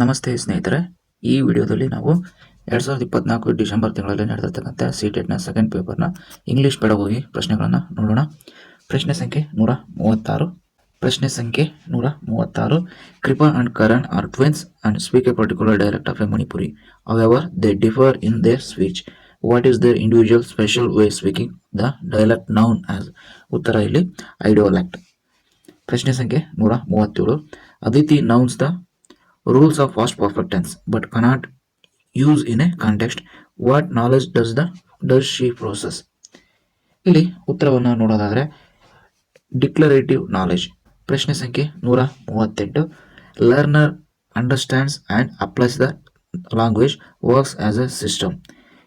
ನಮಸ್ತೆ ಸ್ನೇಹಿತರೆ. ಈ ವಿಡಿಯೋದಲ್ಲಿ ನಾವು ಎರಡು ಸಾವಿರದ ಇಪ್ಪತ್ನಾಲ್ಕು ಡಿಸೆಂಬರ್ ತಿಂಗಳಲ್ಲಿ ನಡೆದಿರ್ತಕ್ಕಂಥ ಸಿ ಟೆಟ್ನ ಸೆಕೆಂಡ್ ಪೇಪರ್ನ ಇಂಗ್ಲೀಷ್ ಪೆಡಗೋಗಿ ಪ್ರಶ್ನೆಗಳನ್ನು ನೋಡೋಣ. ಪ್ರಶ್ನೆ ಸಂಖ್ಯೆ ನೂರ ಮೂವತ್ತಾರು. ಪ್ರಶ್ನೆ ಸಂಖ್ಯೆ ನೂರ ಮೂವತ್ತಾರು. Kripa and Karan are twins and speak a particular dialect of a Manipuri. However they differ in their speech what is their individual special way speaking the dialect known as ಉತ್ತರ ಇಲ್ಲಿ ಐಡಿಯೋಲ್ಯಾಕ್ಟ್ ಪ್ರಶ್ನೆ ಸಂಖ್ಯೆ ನೂರ ಮೂವತ್ತೇಳು. Aditi knows the rules of past perfect tense but cannot use in a context. What knowledge does the does she process ಇಲ್ಲಿ ಉತ್ತರವನ್ನು ನೋಡೋದಾದರೆ declarative knowledge ಪ್ರಶ್ನೆ ಸಂಖ್ಯೆ ನೂರ ಮೂವತ್ತೆಂಟು. Learner understands and applies the language works as a system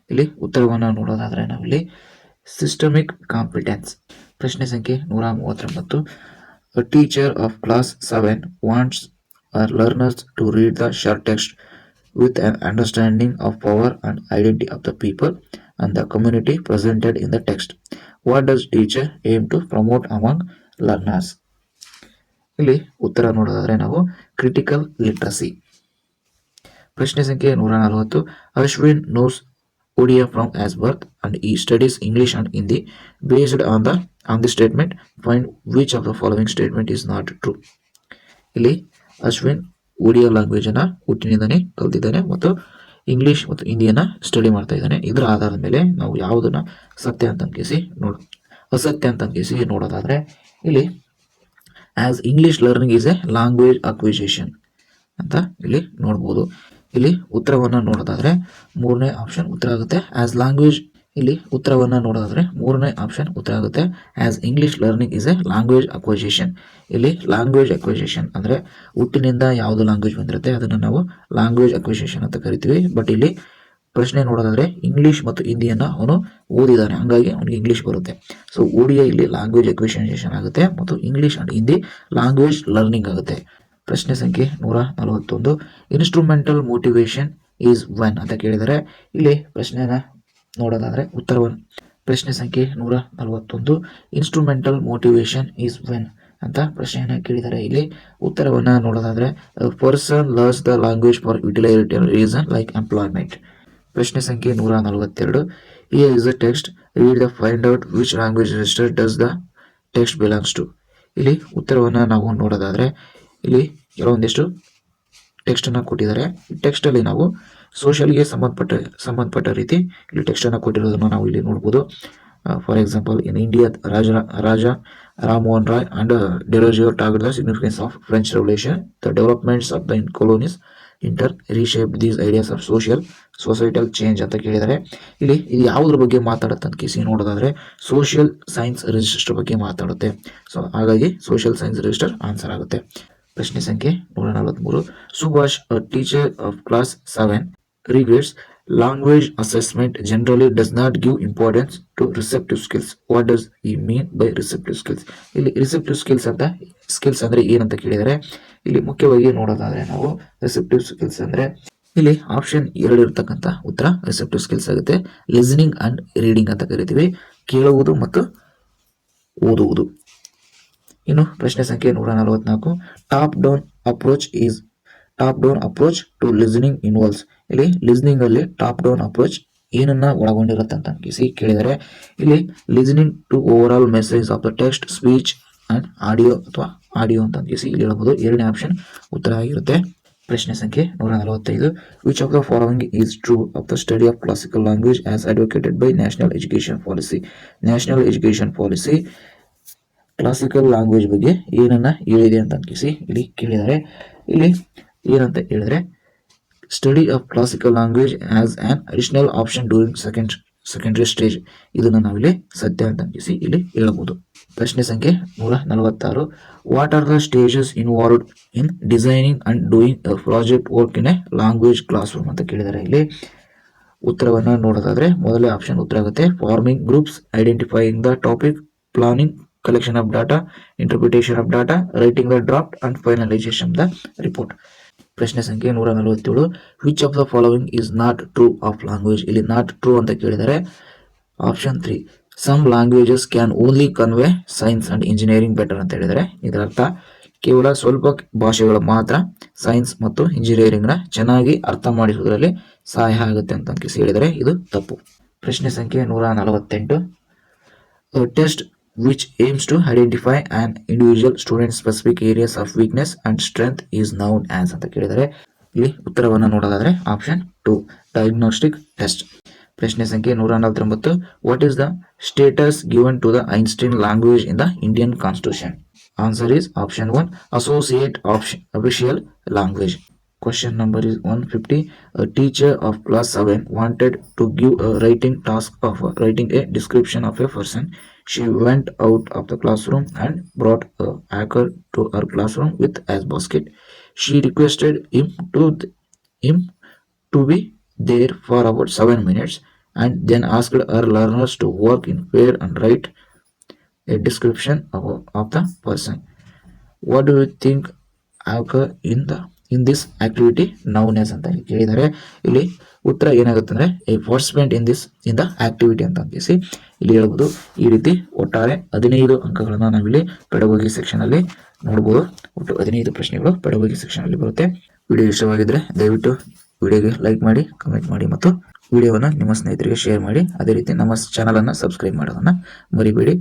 ಇಲ್ಲಿ ಉತ್ತರವನ್ನು ನೋಡೋದಾದರೆ ನಾವಿಲ್ಲಿ ಸಿಸ್ಟಮಿಕ್ ಕಾಂಪಿಟೆನ್ಸ್ ಪ್ರಶ್ನೆ ಸಂಖ್ಯೆ ನೂರ ಮೂವತ್ತೊಂಬತ್ತು. Teacher of class seven 7 her learners to read the short text with an understanding of power and identity of the people and the community presented in the text. What does teacher aim to promote among learners? ಇಲ್ಲಿ ಉತ್ತರ ನೋಡೋದಾದ್ರೆ ನಾವು critical literacy ಪ್ರಶ್ನೆ ಸಂಖ್ಯೆ ನೂರ ನಲವತ್ತು Ashwin knows Odia from his birth and he studies English and Hindi based on the on the statement find which of the following statement is not true ಇಲ್ಲಿ ಅಶ್ವಿನ್ ಒಡಿಯಾ ಲ್ಯಾಂಗ್ವೇಜನ್ನು ಹುಟ್ಟಿನಿಂದನೇ ಕಲ್ತಿದ್ದಾನೆ ಮತ್ತು ಇಂಗ್ಲಿಷ್ ಮತ್ತು ಹಿಂದಿಯನ್ನು ಸ್ಟಡಿ ಮಾಡ್ತಾ ಇದ್ದಾನೆ. ಇದರ ಆಧಾರದ ಮೇಲೆ ನಾವು ಯಾವುದನ್ನ ಸತ್ಯ ಅಂತ ಅಂಕಿಸಿ ನೋಡ, ಅಸತ್ಯ ಅಂತ ಅಂಕಿಸಿ ನೋಡೋದಾದ್ರೆ ಇಲ್ಲಿ his English learning is a language acquisition ಅಂತ ಇಲ್ಲಿ ನೋಡ್ಬೋದು. ಇಲ್ಲಿ ಉತ್ತರವನ್ನು ನೋಡೋದಾದ್ರೆ ಮೂರನೇ ಆಪ್ಷನ್ ಉತ್ತರ ಆಗುತ್ತೆ. ಆಸ್ ಲ್ಯಾಂಗ್ವೇಜ್ ಇಲ್ಲಿ ಉತ್ತರವನ್ನು ನೋಡೋದಾದ್ರೆ ಮೂರನೇ ಆಪ್ಷನ್ ಉತ್ತರ ಆಗುತ್ತೆ. As English learning is a language acquisition ಇಲ್ಲಿ ಲ್ಯಾಂಗ್ವೇಜ್ ಅಕ್ವೈಸೇಷನ್ ಅಂದರೆ ಹುಟ್ಟಿನಿಂದ ಯಾವುದು ಲ್ಯಾಂಗ್ವೇಜ್ ಬಂದಿರುತ್ತೆ ಅದನ್ನು ನಾವು ಲ್ಯಾಂಗ್ವೇಜ್ ಅಕ್ವೈಸೇಷನ್ ಅಂತ ಕರಿತೀವಿ. ಬಟ್ ಇಲ್ಲಿ ಪ್ರಶ್ನೆ ನೋಡೋದಾದ್ರೆ ಇಂಗ್ಲಿಷ್ ಮತ್ತು ಹಿಂದಿಯನ್ನು ಅವನು ಓದಿದ್ದಾನೆ ಹಂಗಾಗಿ ಅವನಿಗೆ ಇಂಗ್ಲಿಷ್ ಬರುತ್ತೆ. ಸೊ ಓಡಿಯ ಇಲ್ಲಿ ಲ್ಯಾಂಗ್ವೇಜ್ ಅಕ್ವಿಷನೇಷನ್ ಆಗುತ್ತೆ ಮತ್ತು English and Hindi language learning ಆಗುತ್ತೆ. ಪ್ರಶ್ನೆ ಸಂಖ್ಯೆ ನೂರ ನಲವತ್ತೊಂದು. ಇನ್ಸ್ಟ್ರೂಮೆಂಟಲ್ ಮೋಟಿವೇಶನ್ ಈಸ್ ಒನ್ ಅಂತ ಕೇಳಿದರೆ. ಇಲ್ಲಿ ಪ್ರಶ್ನೆನ ನೋಡೋದಾದ್ರೆ ಉತ್ತರವನ್ನು ಪ್ರಶ್ನೆ ಸಂಖ್ಯೆ ನೂರ ನಲವತ್ತೊಂದು. ಇನ್ಸ್ಟ್ರೂಮೆಂಟಲ್ ಮೋಟಿವೇಶನ್ ಈಸ್ ವೆನ್ ಅಂತ ಪ್ರಶ್ನೆಯನ್ನು ಕೇಳಿದ್ದಾರೆ ಇಲ್ಲಿ ಉತ್ತರವನ್ನು ನೋಡೋದಾದ್ರೆ person learns the language for utility reason like employment ಪ್ರಶ್ನೆ ಸಂಖ್ಯೆ ನೂರ ನಲವತ್ತೆರಡು. Is is a text read the find out which language register does the text belongs to ಇಲ್ಲಿ ಉತ್ತರವನ್ನು ನಾವು ನೋಡೋದಾದ್ರೆ, ಇಲ್ಲಿ ಕೆಲವೊಂದಿಷ್ಟು ಟೆಕ್ಸ್ಟನ್ನು ಕೊಟ್ಟಿದ್ದಾರೆ. ಈ ಟೆಕ್ಸ್ಟಲ್ಲಿ ನಾವು ಸೋಷಿಯಲ್ಗೆ ಸಂಬಂಧಪಟ್ಟ ಸಂಬಂಧಪಟ್ಟ ರೀತಿ ಇಲ್ಲಿ ಟೆಕ್ಸ್ಟನ್ನು ಕೊಟ್ಟಿರೋದನ್ನು ನಾವು ಇಲ್ಲಿ ನೋಡ್ಬೋದು. For example in India Raja Raja Mohan Roy and Derozio Tagore the significance of French revolution the developments of the in colonies inter reshape these ideas of social societal change ಅಂತ ಕೇಳಿದರೆ ಇಲ್ಲಿ, ಇದು ಯಾವುದ್ರ ಬಗ್ಗೆ ಮಾತಾಡುತ್ತೆ ಅಂತ ಕೇಸಿ ನೋಡೋದಾದ್ರೆ ಸೋಷಿಯಲ್ ಸೈನ್ಸ್ ರಿಜಿಸ್ಟರ್ ಬಗ್ಗೆ ಮಾತಾಡುತ್ತೆ. ಸೊ ಹಾಗಾಗಿ ಸೋಷಿಯಲ್ ಸೈನ್ಸ್ ರಿಜಿಸ್ಟರ್ ಆನ್ಸರ್ ಆಗುತ್ತೆ. ಪ್ರಶ್ನೆ ಸಂಖ್ಯೆ ನೂರ ನಲವತ್ಮೂರು Subhash teacher of class seven regrets language assessment generally does not give importance to receptive skills what does he mean by receptive skills ಇಲ್ಲಿ receptive skills ಅಂತ ಸ್ಕಿಲ್ಸ್ ಅಂದ್ರೆ ಏನಂತ ಕೇಳಿದರೆ, ಇಲ್ಲಿ ಮುಖ್ಯವಾಗಿ ನೋಡೋದಾದ್ರೆ ನಾವು ರಿಸೆಪ್ಟಿವ್ ಸ್ಕಿಲ್ಸ್ ಅಂದ್ರೆ, ಇಲ್ಲಿ ಆಪ್ಷನ್ ಎರಡು ಇರತಕ್ಕಂತ ಉತ್ತರ ರಿಸೆಪ್ಟಿವ್ ಸ್ಕಿಲ್ಸ್ ಆಗುತ್ತೆ. ಲಿಸನಿಂಗ್ ಅಂಡ್ ರೀಡಿಂಗ್ ಅಂತ ಕರಿತೀವಿ. ಕೇಳುವುದು ಮತ್ತು ಓದುವುದು. ಇನ್ನು ಪ್ರಶ್ನೆ ಸಂಖ್ಯೆ ನೂರ ನಲವತ್ನಾಲ್ಕು. Top down approach is top down approach to listening involves ಇಲ್ಲಿ ಲಿಸನಿಂಗ್ ಅಲ್ಲಿ ಟಾಪ್ ಡೌನ್ ಅಪ್ರೋಚ್ ಏನನ್ನ ಒಳಗೊಂಡಿರುತ್ತೆ ಅಂತ ಅನ್ಕಿಸಿ ಕೇಳಿದರೆ, ಇಲ್ಲಿ listening to overall message of the text speech and audio ಅಥವಾ ಆಡಿಯೋ ಅಂತ ಅನ್ಕಿಸಿ ಇಲ್ಲಿ ಹೇಳಬಹುದು ಎರಡನೇ ಆಪ್ಷನ್ ಉತ್ತರ ಆಗಿರುತ್ತೆ. ಪ್ರಶ್ನೆ ಸಂಖ್ಯೆ ನೂರ ನಲವತ್ತೈದು. Which of the following is true of the study of classical language as advocated by national education policy national education policy classical language ಬಗ್ಗೆ ಏನನ್ನ ಹೇಳಿದೆ ಅಂತ ಅನ್ಕಿಸಿ. ಇಲ್ಲಿ ಕೇಳಿದ್ದಾರೆ ಇಲ್ಲಿ ಏನಂತ ಹೇಳಿದ್ರೆ study of classical language as an additional option during second secondary stage ಇದನ್ನು ನಾವಿಲ್ಲಿ ಸತ್ಯ ಅಂತ ಅನ್ಕಿಸಿ ಇಲ್ಲಿ ಹೇಳಬಹುದು. ಪ್ರಶ್ನೆ ಸಂಖ್ಯೆ ನೂರ ನಲವತ್ತಾರು. What are the stages involve in designing and doing project work in a language classroom ಅಂತ ಕೇಳಿದ್ದಾರೆ ಇಲ್ಲಿ ಉತ್ತರವನ್ನು ನೋಡೋದಾದ್ರೆ, ಮೊದಲೇ ಆಪ್ಷನ್ ಉತ್ತರ ಆಗುತ್ತೆ. Forming groups identifying the topic planning collection of data of of data writing the draft and finalisation the report ಪ್ರಶ್ನೆ ಸಂಖ್ಯೆ ನೂರ ನಲವತ್ತೇಳು which of the following is not true of language ಇಲ್ಲಿ ನಾಟ್ ಟ್ರೂ ಅಂತ ಕೇಳಿದರೆ option three some languages can only convey science and engineering better ಅಂತ ಹೇಳಿದರೆ. ಇದರ ಅರ್ಥ ಕೇವಲ ಸ್ವಲ್ಪ ಭಾಷೆಗಳು ಮಾತ್ರ ಸೈನ್ಸ್ ಮತ್ತು ಇಂಜಿನಿಯರಿಂಗ್ನ ಚೆನ್ನಾಗಿ ಅರ್ಥ ಮಾಡಿಸುವುದರಲ್ಲಿ ಸಹಾಯ ಆಗುತ್ತೆ ಅಂತ ಹೇಳಿದರೆ ಇದು ತಪ್ಪು. ಪ್ರಶ್ನೆ ಸಂಖ್ಯೆ ನೂರ ನಲವತ್ತೆಂಟು test which aims to identify an individual student specific areas of weakness and strength is known as ಅಂತ ಕೇಳಿದರೆ ಇಲ್ಲಿ ಉತ್ತರವನ್ನು ನೋಡೋದಾದ್ರೆ ಆಪ್ಷನ್ ಟು ಡಯಾಗ್ನೋಸ್ಟಿಕ್ ಟೆಸ್ಟ್ ಪ್ರಶ್ನೆ ಸಂಖ್ಯೆ ನೂರ ನಲವತ್ತೊಂಬತ್ತು what is the status given to the Einstein language in the Indian constitution answer is option one associate option official language Question number is 150. A teacher of class 7 wanted to give a writing task of writing a description of a person. She went out of the classroom and brought a hacker to her classroom with as basket. She requested him to him to be there for about 7 minutes and then asked her learners to work in pair and write a description of, of the person. What do you think occur in the in this activity ನೌನೆಸ್ ಅಂತ ಕೇಳಿದರೆ ಇಲ್ಲಿ ಉತ್ತರ ಏನಾಗುತ್ತೆ ಅಂದ್ರೆ a participant in this in the activity ಅಂತ ಅಂತಿಸಿ ಇಲ್ಲಿ ಹೇಳ್ಬೋದು. ಈ ರೀತಿ ಒಟ್ಟಾರೆ ಹದಿನೈದು ಅಂಕಗಳನ್ನು ನಾವಿಲ್ಲಿ ಪೆಡಗೋಗಿ ಸೆಕ್ಷನಲ್ಲಿ ನೋಡ್ಬೋದು. ಒಟ್ಟು ಹದಿನೈದು ಪ್ರಶ್ನೆಗಳು ಪೆಡಗೋಗಿ ಸೆಕ್ಷನಲ್ಲಿ ಬರುತ್ತೆ. ವಿಡಿಯೋ ಇಷ್ಟವಾಗಿದ್ದರೆ ದಯವಿಟ್ಟು ವಿಡಿಯೋಗೆ ಲೈಕ್ ಮಾಡಿ ಕಮೆಂಟ್ ಮಾಡಿ ಮತ್ತು ವಿಡಿಯೋವನ್ನು ನಿಮ್ಮ ಸ್ನೇಹಿತರಿಗೆ ಶೇರ್ ಮಾಡಿ. ಅದೇ ರೀತಿ ನಮ್ಮ ಚಾನಲನ್ನು ಸಬ್ಸ್ಕ್ರೈಬ್ ಮಾಡೋದನ್ನ ಮರಿಬೇಡಿ.